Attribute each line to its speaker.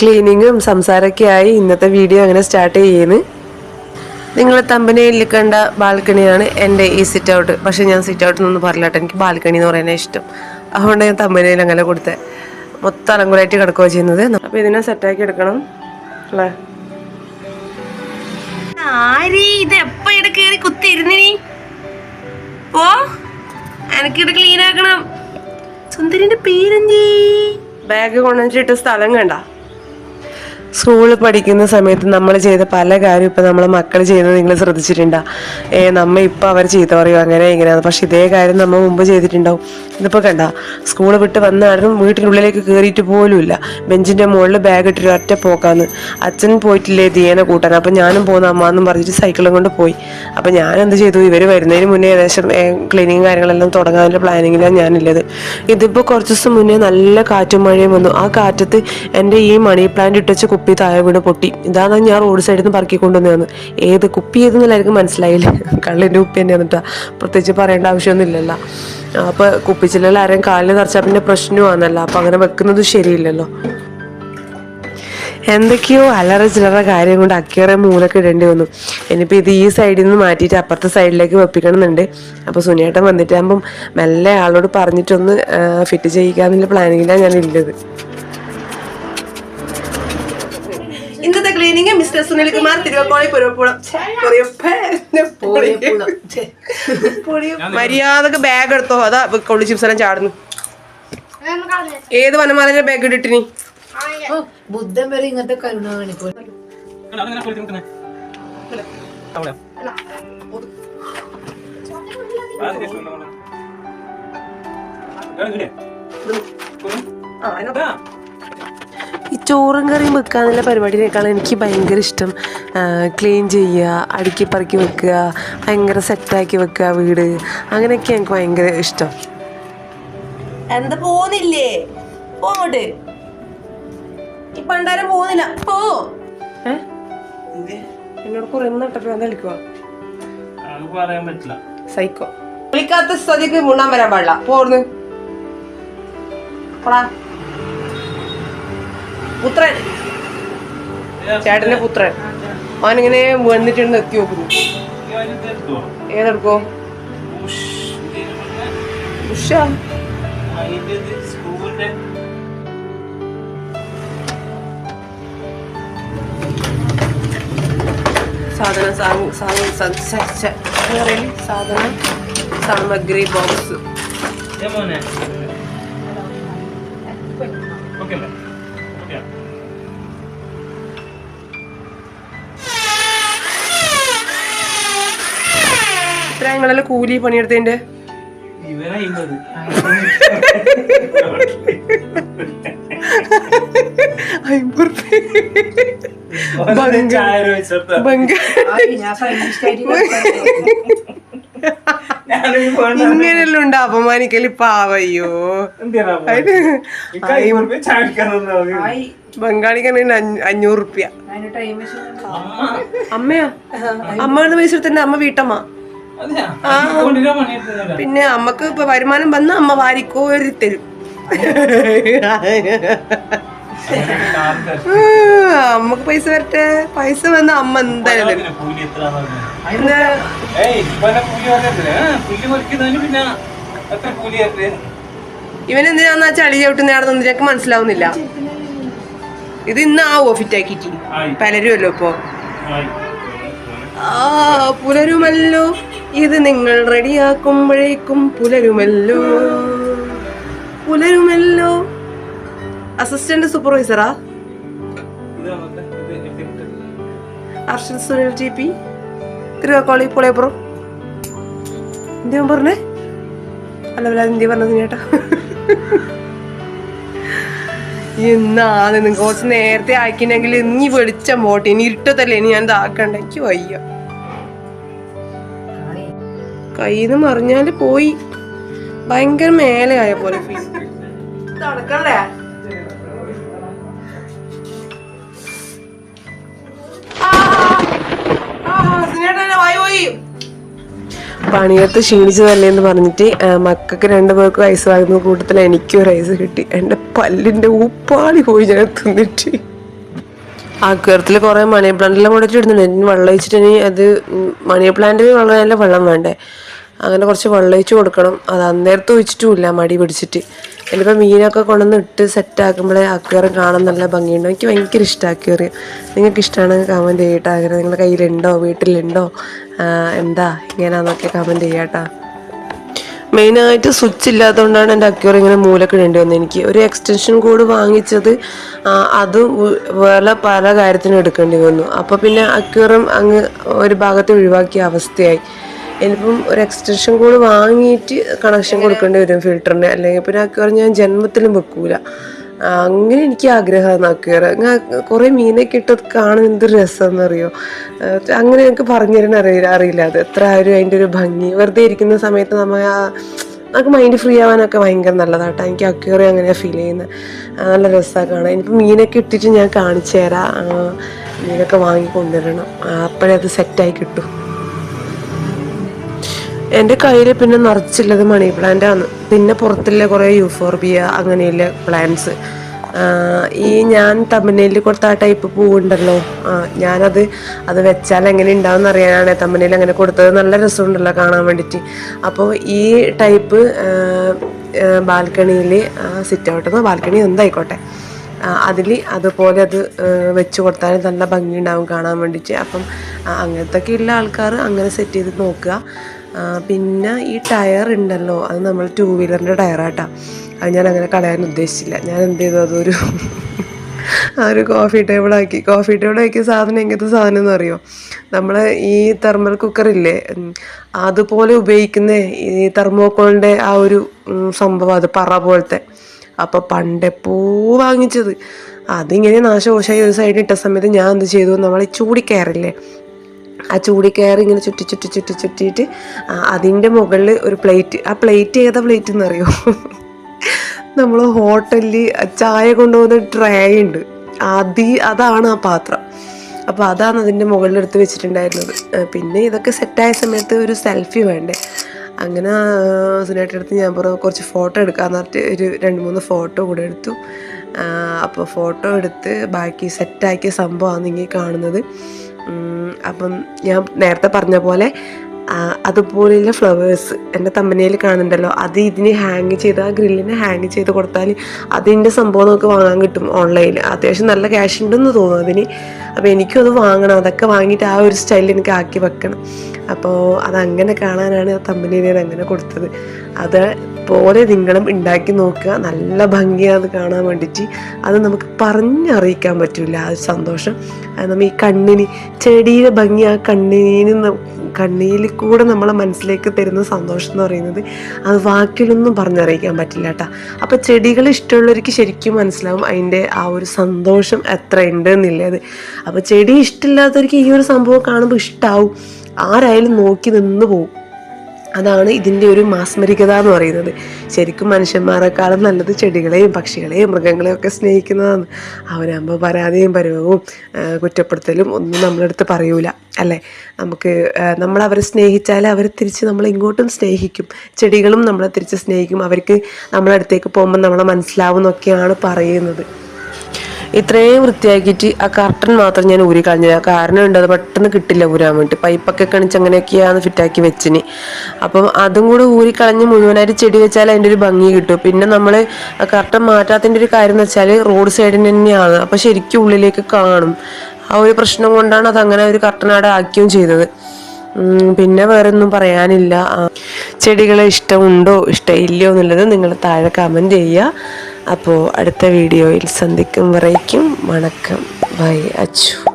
Speaker 1: ക്ലീനിങ്ങും സംസാരമൊക്കെ ആയി ഇന്നത്തെ വീഡിയോ അങ്ങനെ സ്റ്റാർട്ട് ചെയ്യുന്നു. നിങ്ങൾ തമ്പനയിൽ കണ്ട ബാൽക്കണിയാണ് എന്റെ ഈ സിറ്റ് ഔട്ട് പക്ഷെ ഞാൻ സിറ്റ് ഔട്ട് എന്നൊന്നും പറഞ്ഞിട്ട് എനിക്ക് ബാൽക്കണി എന്ന് പറയാനേ ഇഷ്ടം. അതുകൊണ്ട് ഞാൻ തമ്പനയിൽ അങ്ങനെ കൊടുത്തത് മൊത്തം അലങ്കുലായിട്ട് കിടക്കുകയാണ് ചെയ്യുന്നത്. അപ്പോൾ ഇതിനെ സെറ്റാക്കി എടുക്കണം. അല്ലേ?
Speaker 2: ആരി? ഇത് എപ്പോ ഇവിടെ പോ. എനക്കിത് ക്ലീൻ ആക്കണം. സുന്ദരിന്റെ പേരെന്തീ?
Speaker 1: ബാഗ് കൊണ്ടുവച്ചിട്ട് സ്ഥലം കണ്ട. സ്കൂളിൽ പഠിക്കുന്ന സമയത്ത് നമ്മൾ ചെയ്ത പല കാര്യം ഇപ്പം നമ്മളെ മക്കൾ ചെയ്യുന്നത് നിങ്ങൾ ശ്രദ്ധിച്ചിട്ടുണ്ടാ. ഏ നമ്മ ഇപ്പം അവർ ചീത്ത പറയും അങ്ങനെ ഇങ്ങനെയാണ് പക്ഷെ ഇതേ കാര്യം നമ്മൾ മുമ്പ് ചെയ്തിട്ടുണ്ടാവും. ഇതിപ്പോൾ കണ്ട സ്കൂൾ വിട്ട് വന്നാലും വീട്ടിനുള്ളിലേക്ക് കയറിയിട്ട് പോലുമില്ല. ബെഞ്ചിന്റെ മുകളിൽ ബാഗ് ഇട്ടിട്ട് ഒറ്റ പോക്കാന്ന്. അച്ഛൻ പോയിട്ടില്ലേ ദിയേനെ കൂട്ടാൻ? അപ്പം ഞാനും പോകുന്ന അമ്മ എന്നും പറഞ്ഞിട്ട് സൈക്കിളും കൊണ്ട് പോയി. അപ്പം ഞാൻ എന്ത് ചെയ്തു? ഇവർ വരുന്നതിന് മുന്നേ ഏകദേശം ക്ലീനിങ് കാര്യങ്ങളെല്ലാം തുടങ്ങാനുള്ള പ്ലാനിങ്ങിലാണ് ഞാനുള്ളത്. ഇതിപ്പോൾ കുറച്ച് ദിവസം മുന്നേ നല്ല കാറ്റും മഴയും വന്നു. ആ കാറ്റത്ത് എന്റെ ഈ മണി പ്ലാന്റ് ഇട്ടുവെച്ച കുപ്പി താഴെ വീണ് പൊട്ടി. ഇതാണ് ഞാൻ റോഡ് സൈഡിൽ നിന്ന് പറക്കി ഏത് കുപ്പി ഏതെന്നുള്ള എനിക്ക് മനസ്സിലായില്ല. കള്ളിന്റെ കുപ്പി തന്നെ കേട്ടോ പ്രത്യേകിച്ച് പറയേണ്ട ആവശ്യമൊന്നുമില്ലല്ലോ. അപ്പോൾ കുപ്പിച്ചില്ലല്ലോ ആരെയും കാലിൽ നിറച്ചാൽ പിന്നെ പ്രശ്നമാണെന്നല്ല അപ്പം അങ്ങനെ വെക്കുന്നത് ശരിയില്ലല്ലോ. എന്തൊക്കെയോ അലറ ചില്ലറ കാര്യം കൊണ്ട് അക്കേറെ മൂലൊക്കെ ഇടേണ്ടി വന്നു. ഇനിയിപ്പോൾ ഇത് ഈ സൈഡിൽ നിന്ന് മാറ്റിയിട്ട് അപ്പുറത്തെ സൈഡിലേക്ക് വെപ്പിക്കണമെന്നുണ്ട്. അപ്പോൾ സുനിയേട്ടൻ വന്നിട്ടാകുമ്പം മെല്ലെ ആളോട് പറഞ്ഞിട്ടൊന്ന് ഫിറ്റ് ചെയ്യിക്കാന്നുള്ള പ്ലാനിങ്ങിലാണ് ഞാൻ ഉള്ളത് ക്ലീനിങ് മിസ്റ്റർ സുനിൽ കുമാർ തിരുവക്കോളി പുരപ്പുളം. മര്യാദയ്ക്ക് ബാഗ് എടുത്തോ. അതാ കൊള്ളി ചിപ്സ് എല്ലാം ചാടുന്നു. ഏത് വനമാലയുടെ ബാഗ് ഇട്ടിട്ടിനി?
Speaker 3: ബുദ്ധൻ വരെ ഇങ്ങനത്തെ കരുണ കാണിക്കും
Speaker 1: ഈ ചോറും കറിയും വെക്കാന്നുള്ള പരിപാടിയേക്കാളും എനിക്ക് ഭയങ്കര ഇഷ്ടം. ക്ലീൻ ചെയ്യുക അടുക്കി പറക്കി വെക്കുക ഭയങ്കര സെറ്റാക്കി വെക്കുക വീട്. അങ്ങനെയൊക്കെ എനിക്ക് ഭയങ്കര ഇഷ്ടം.
Speaker 2: എന്താ പോന്നില്ലേ പോങ്ങോട്ട് ഈ പണ്ടാരം പോകുന്നില്ല. പോ.
Speaker 1: എന്നോട് കുറേ നട്ടപ്പോ എന്താ കളിക്കുക
Speaker 4: അത് പറയാൻ പറ്റില്ല.
Speaker 1: സൈക്കോ. വിളിക്കാത്ത സ്ഥതിക്ക് മുണ്ണാൻ വരാൻ പാടില്ല. പോർന്ന് പോടാ. പുത്രൻ. ചേട്ടന്റെ പുത്രൻ. അവനിങ്ങനെ വന്നിട്ടുണ്ട് എത്തി നോക്കുന്നു ഏതെടുക്കോ? ഉഷ. സാധന സാമഗ്രി ബോക്സ്.
Speaker 4: ഓക്കെ
Speaker 1: നിങ്ങളെല്ലാം കൂലി പണിയെടുത്തതിന്റെ? ഇങ്ങനെല്ലാം ഉണ്ട്. അപമാനിക്കൽ പാവയ്യോ
Speaker 4: എന്തിനാ ഈ കൈ മുറിപ്പ് ചായ കുടിക്കാൻ തന്നാ മതി.
Speaker 3: ആയി.
Speaker 1: ബംഗാളിക്കാണ് അഞ്ഞൂറ് റുപ്യ. അമ്മയാ? അമ്മയുടെ പൈസ അമ്മ വീട്ടമ്മ. പിന്നെ അമ്മയ്ക്ക് ഇപ്പൊ വരുമാനം വന്ന അമ്മ വാരിക്കോരി തരും അമ്മയ്ക്ക് പൈസ വരട്ടെ? പൈസ വന്ന അമ്മ എന്തായാലും ഇവനെന്തിനാന്ന് വെച്ചാൽ ചളി ചവിട്ടുന്ന ആടെ നിനക്ക് മനസ്സിലാവുന്നില്ല. ഇത് ഇന്ന് ആ
Speaker 4: ആയി.
Speaker 1: പലരുമല്ലോ ഇപ്പൊ. ആ പുലരുമല്ലോ. ഇത് നിങ്ങൾ റെഡിയാക്കുമ്പോഴേക്കും പുലരുമല്ലോ. പുലരുമല്ലോ. അസിസ്റ്റന്റ് സൂപ്പർവൈസറാ അർഷദ് സുനിൽ ടി പി തിരുവാക്കോളി പുളയപ്പുറം എന്തിനാ പറഞ്ഞേ? അല്ല വല്ല ഇന്ത്യ പറഞ്ഞത് ചേട്ടാ ഇന്നാണ് നിങ്ങൾക്ക് കുറച്ച് നേരത്തെ ആക്കിനെങ്കിൽ ഇനി വെളിച്ചം പോട്ടെ ഇനി ഇരുട്ടത്തല്ലേ ഇനി ഞാൻ ഇതാക്കണ്ടേക്ക് വയ്യ കയ്യിൽ നിന്ന് മറിഞ്ഞാൽ പോയി. ഭയങ്കര മേലെ ആയ പോലെ ഫീൽ പണിയത്ത് ക്ഷീണിച്ചതല്ലേ എന്ന് പറഞ്ഞിട്ട് മക്കൾക്ക് രണ്ടുപേർക്ക് റൈസ് വാങ്ങുന്ന കൂട്ടത്തിൽ എനിക്കും റൈസ് കിട്ടി. എന്റെ പല്ലിന്റെ ഉപ്പാളി പോയി ഞാൻ തിന്നിട്ട്. ആക്വരത്തിൽ കുറേ മണി പ്ലാന്റെല്ലാം കൊണ്ടിട്ട് ഇടുന്നുണ്ട് വെള്ളം ഒഴിച്ചിട്ട് ഇനി അത് മണി പ്ലാന്റിന് വളരെ നല്ല വെള്ളം വേണ്ടേ? അങ്ങനെ കുറച്ച് വെള്ളം ഒഴിച്ച് കൊടുക്കണം. അത് അന്നേരത്ത് ഒഴിച്ചിട്ടുമില്ല മടി പിടിച്ചിട്ട്. ഇനിയിപ്പോൾ മീനൊക്കെ കൊണ്ടുവന്ന് ഇട്ട് സെറ്റ് ആക്കുമ്പോഴേ അക്വേറിയം കാണാൻ നല്ല ഭംഗിയുണ്ട്. എനിക്ക് ഭയങ്കര ഇഷ്ടമാക്കി അക്വേറിയം നിങ്ങൾക്ക് ഇഷ്ടമാണെങ്കിൽ കമന്റ് ചെയ്യട്ടോ അങ്ങനെ നിങ്ങളുടെ കയ്യിലുണ്ടോ? വീട്ടിലുണ്ടോ? എന്താ? ഇങ്ങനെയാണെന്നൊക്കെ കമന്റ് ചെയ്യാട്ടോ. മെയിനായിട്ട് സ്വിച്ച് ഇല്ലാത്തതുകൊണ്ടാണ് എന്റെ അക്യൂർ ഇങ്ങനെ മൂലക്കിടേണ്ടി വന്നത് എനിക്ക്. ഒരു എക്സ്റ്റൻഷൻ കോഡ് വാങ്ങിച്ചത് അത് വേറെ പല കാര്യത്തിനും എടുക്കേണ്ടി വന്നു. അപ്പോൾ പിന്നെ അക്യൂറും അങ്ങ് ഒരു ഭാഗത്ത് ഒഴിവാക്കിയ അവസ്ഥയായി. ഇനിയിപ്പം ഒരു എക്സ്റ്റൻഷൻ കോഡ് വാങ്ങിയിട്ട് കണക്ഷൻ കൊടുക്കേണ്ടി വരും ഫിൽറ്ററിന് അല്ലെങ്കിൽ പിന്നെ അക്യൂർ ഞാൻ ജന്മത്തിലും വെക്കൂല. അങ്ങനെ എനിക്ക് ആഗ്രഹമാണ് അക്യൂർ കുറേ മീനൊക്കെ ഇട്ടത് കാണാൻ എന്ത് രസമെന്നറിയോ അങ്ങനെ എനിക്ക് പറഞ്ഞു തരാൻ അറിയില്ല അറിയില്ല. അത് എത്ര ആരും അതിന്റെ ഒരു ഭംഗി. വെറുതെ ഇരിക്കുന്ന സമയത്ത് നമ്മൾ ആ നമുക്ക് മൈൻഡ് ഫ്രീ ആവാനൊക്കെ ഭയങ്കര നല്ലതാട്ടോ. എനിക്ക് അക്യൂറി അങ്ങനെയാണ് ഫീൽ ചെയ്യുന്നത് നല്ല രസമാണ് കാണാൻ. ഇനിയിപ്പോൾ മീനൊക്കെ ഇട്ടിട്ട് ഞാൻ കാണിച്ചു തരാം. മീനൊക്കെ വാങ്ങി കൊണ്ടുവരണം. അപ്പോഴേ അത് സെറ്റായി കിട്ടും. എന്റെ കയ്യിൽ പിന്നെ നിറച്ചുള്ളത് മണി പ്ലാന്റ് ആണ്. പിന്നെ പുറത്തുള്ള കുറേ യൂഫോർബിയ അങ്ങനെയുള്ള പ്ലാന്റ്സ് ഈ ഞാൻ തമ്മനയിൽ കൊടുത്ത ആ ടൈപ്പ് പൂവുണ്ടല്ലോ. ഞാനത് അത് വെച്ചാൽ എങ്ങനെ ഉണ്ടാവും അറിയാനാണ് തമ്മനയിൽ അങ്ങനെ കൊടുത്തത്. നല്ല രസമുണ്ടല്ലോ കാണാൻ വേണ്ടിയിട്ട്. അപ്പോൾ ഈ ടൈപ്പ് ബാൽക്കണിയിൽ സിറ്റ് ഔട്ടെന്നോ ബാൽക്കണി എന്തായിക്കോട്ടെ. അതിൽ അതുപോലെ അത് വെച്ച് കൊടുത്താൽ നല്ല ഭംഗി ഉണ്ടാവും കാണാൻ വേണ്ടിയിട്ട്. അപ്പം അങ്ങനത്തൊക്കെ ഉള്ള ആൾക്കാർ അങ്ങനെ സെറ്റ് ചെയ്ത് നോക്കുക. പിന്നെ ഈ ടയർ ഉണ്ടല്ലോ അത് നമ്മൾ ടൂ വീലറിന്റെ ടയറാട്ടാ. അത് ഞാൻ അങ്ങനെ കളയാൻ ഉദ്ദേശിച്ചില്ല. ഞാൻ എന്ത് ചെയ്തു? അതൊരു ആ ഒരു കോഫി ടേബിളാക്കി കോഫി ടേബിളാക്കിയ സാധനം എങ്ങനത്തെ സാധനം എന്ന് അറിയോ? നമ്മൾ ഈ തെർമൽ കുക്കറില്ലേ അതുപോലെ ഉപയോഗിക്കുന്ന ഈ തെർമോക്കോളിന്റെ ആ ഒരു സംഭവം അത് പറ പോലത്തെ. അപ്പോൾ പണ്ടെപ്പോ വാങ്ങിച്ചത്. അതിങ്ങനെ നാശകോശമായി ഒരു സൈഡിൽ ഇട്ട സമയത്ത് ഞാൻ എന്ത് ചെയ്തു? നമ്മൾ ചൂടി ചൂടിക്കയറില്ലേ ആ ചൂടിക്കയറി ഇങ്ങനെ ചുറ്റി ചുറ്റി ചുറ്റി ചുറ്റിയിട്ട് അതിന്റെ മുകളിൽ ഒരു പ്ലേറ്റ്. ആ പ്ലേറ്റ് ഏതാ പ്ലേറ്റ് എന്നറിയോ? നമ്മൾ ഹോട്ടലിൽ ചായ കൊണ്ടുപോകുന്ന ട്രേ ഉണ്ട്. അതി അതാണ് ആ പാത്രം. അപ്പോൾ അതാണ് അതിന്റെ മുകളിലെടുത്ത് വെച്ചിട്ടുണ്ടായിരുന്നത്. പിന്നെ ഇതൊക്കെ സെറ്റായ സമയത്ത് ഒരു സെൽഫി വേണ്ടേ? അങ്ങനെ സുനേട്ടടുത്ത് ഞാൻ പറഞ്ഞു കുറച്ച് ഫോട്ടോ എടുക്കാന്ന് പറഞ്ഞിട്ട് ഒരു രണ്ട് മൂന്ന് ഫോട്ടോ കൂടെ എടുത്തു. അപ്പോൾ ഫോട്ടോ എടുത്ത് ബാക്കി സെറ്റാക്കിയ സംഭവമാണ് ഇങ്ങനെ കാണുന്നത്. അപ്പം ഞാൻ നേരത്തെ പറഞ്ഞ പോലെ അതുപോലെയുള്ള ഫ്ലവേഴ്സ് എന്റെ തമ്മനയിൽ കാണുന്നുണ്ടല്ലോ. അത് ഇതിന് ഹാങ് ചെയ്ത് ആ ഗ്രില്ലിന് ഹാങ് ചെയ്ത് കൊടുത്താൽ അതിന്റെ സംഭവം നമുക്ക് വാങ്ങാൻ കിട്ടും ഓൺലൈനിൽ അത്യാവശ്യം നല്ല ക്യാഷ് ഉണ്ടെന്ന് തോന്നുന്നു അതിന്. അപ്പോൾ എനിക്കും അത് വാങ്ങണം. അതൊക്കെ വാങ്ങിയിട്ട് ആ ഒരു സ്റ്റൈലിൽ എനിക്ക് ആക്കി വെക്കണം. അപ്പോൾ അതങ്ങനെ കാണാനാണ് ആ തമ്മനയിൽ അങ്ങനെ കൊടുത്തത്. അത് പോലെ നിങ്ങളും ഉണ്ടാക്കി നോക്കുക. നല്ല ഭംഗിയാണ് കാണാൻ വേണ്ടിയിട്ട്. അത് നമുക്ക് പറഞ്ഞറിയിക്കാൻ പറ്റില്ല. ആ സന്തോഷം. നമ്മൾ ഈ കണ്ണിന് ചെടിയുടെ ഭംഗി ആ കണ്ണിന് കണ്ണിയിൽ കൂടെ നമ്മളെ മനസ്സിലേക്ക് തരുന്ന സന്തോഷം എന്ന് പറയുന്നത് അത് വാക്കിലൊന്നും പറഞ്ഞറിയിക്കാൻ പറ്റില്ല കേട്ടോ. അപ്പോൾ ചെടികൾ ഇഷ്ടമുള്ളവർക്ക് ശരിക്കും മനസ്സിലാവും അതിന്റെ ആ ഒരു സന്തോഷം എത്ര ഉണ്ട് എന്നുള്ളത്. അപ്പോൾ ചെടി ഇഷ്ടമില്ലാത്തവർക്ക് ഈ ഒരു സംഭവം കാണുമ്പോൾ ഇഷ്ടമാവും ആരായാലും നോക്കി നിന്ന് പോകും. അതാണ് ഇതിന്റെ ഒരു മാസ്മരികത എന്ന് പറയുന്നത്. ശരിക്കും മനുഷ്യന്മാരെക്കാളും നല്ലത് ചെടികളെയും പക്ഷികളെയും മൃഗങ്ങളെയും ഒക്കെ സ്നേഹിക്കുന്നതാണ്. അവരാകുമ്പോൾ പരാതിയും പരുവവും കുറ്റപ്പെടുത്തലും ഒന്നും നമ്മളെടുത്ത് പറയൂല അല്ലേ? നമുക്ക് നമ്മൾ അവരെ സ്നേഹിച്ചാൽ അവർ തിരിച്ച് നമ്മളെ ഇങ്ങോട്ടും സ്നേഹിക്കും. ചെടികളും നമ്മളെ തിരിച്ച് സ്നേഹിക്കും. അവർക്ക് നമ്മളടുത്തേക്ക് പോകുമ്പോൾ നമ്മളെ മനസ്സിലാവും എന്നൊക്കെയാണ് പറയുന്നത്. ഇത്രയും വൃത്തിയാക്കിയിട്ട് ആ കർട്ടൻ മാത്രം ഞാൻ ഊരി കളഞ്ഞില്ല കാരണം ഉണ്ട് അത് പെട്ടെന്ന് കിട്ടില്ല ഊരാൻ വേണ്ടി. പൈപ്പൊക്കെ കണിച്ച് അങ്ങനെയൊക്കെയാണ് ഫിറ്റാക്കി വെച്ചിന്. അപ്പം അതും കൂടെ ഊരി കളഞ്ഞ് മുഴുവനായിട്ട് ചെടി വെച്ചാൽ അതിന്റെ ഒരു ഭംഗി കിട്ടും. പിന്നെ നമ്മൾ കർട്ടൻ മാറ്റാത്തതിന്റെ ഒരു കാര്യം എന്ന് വെച്ചാൽ റോഡ് സൈഡിന് തന്നെയാണ്. അപ്പം ശരിക്കും ഉള്ളിലേക്ക് കാണും. ആ ഒരു പ്രശ്നം കൊണ്ടാണ് അത് അങ്ങനെ ഒരു കർട്ടനാട് ആക്കുകയും ചെയ്തത്. പിന്നെ വേറൊന്നും പറയാനില്ല. ചെടികളെ ഇഷ്ടമുണ്ടോ ഇഷ്ടമില്ലയോ എന്നുള്ളത് നിങ്ങൾ താഴെ കമന്റ് ചെയ്യുക. അപ്പോൾ അടുത്ത വീഡിയോയിൽ സന്ധിക്കും വരയ്ക്കും വണക്കം. ബൈ അച്ചു.